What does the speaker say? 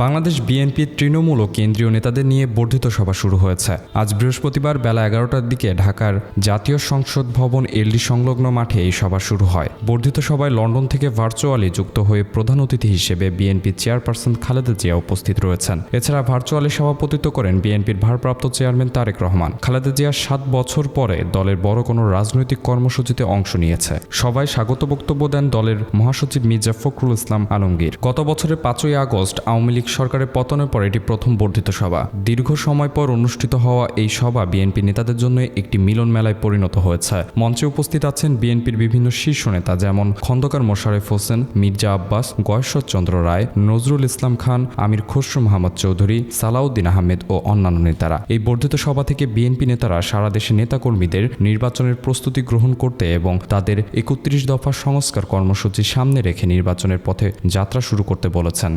বাংলাদেশ বিএনপির তৃণমূল ও কেন্দ্রীয় নেতাদের নিয়ে বর্ধিত সভা শুরু হয়েছে। আজ বৃহস্পতিবার বেলা এগারোটার দিকে ঢাকার জাতীয় সংসদ ভবন এলডি সংলগ্ন মাঠে এই সভা শুরু হয়। বর্ধিত সভায় লন্ডন থেকে ভার্চুয়ালি যুক্ত হয়ে প্রধান অতিথি হিসেবে বিএনপি চেয়ারপারসন খালেদা জিয়া উপস্থিত রয়েছেন। এছাড়া ভার্চুয়ালি সভাপতিত্ব করেন বিএনপির ভারপ্রাপ্ত চেয়ারম্যান তারেক রহমান। খালেদা জিয়া সাত বছর পরে দলের বড় কোনো রাজনৈতিক কর্মসূচিতে অংশ নিয়েছে। সবাই স্বাগত বক্তব্য দেন দলের মহাসচিব মির্জা ফখরুল ইসলাম আলমগীর। গত বছরের পাঁচই আগস্ট আওয়ামী লীগ সরকারের পতনের পর এটি প্রথম বর্ধিত সভা। দীর্ঘ সময় পর অনুষ্ঠিত হওয়া এই সভা বিএনপি নেতাদের জন্য একটি মিলন মেলায় পরিণত হয়েছে। মঞ্চে উপস্থিত আছেন বিএনপির বিভিন্ন শীর্ষ নেতা যেমন খন্দকার মোশারেফ হোসেন, মির্জা আব্বাস গয়েশ্বরচন্দ্র রায়, নজরুল ইসলাম খান, আমির খসরু মাহমদ চৌধুরী, সালাউদ্দিন আহমেদ ও অন্যান্য নেতারা। এই বর্ধিত সভা থেকে বিএনপি নেতারা সারা দেশে নেতাকর্মীদের নির্বাচনের প্রস্তুতি গ্রহণ করতে এবং তাদের একত্রিশ দফা সংস্কার কর্মসূচি সামনে রেখে নির্বাচনের পথে যাত্রা শুরু করতে বলেছেন।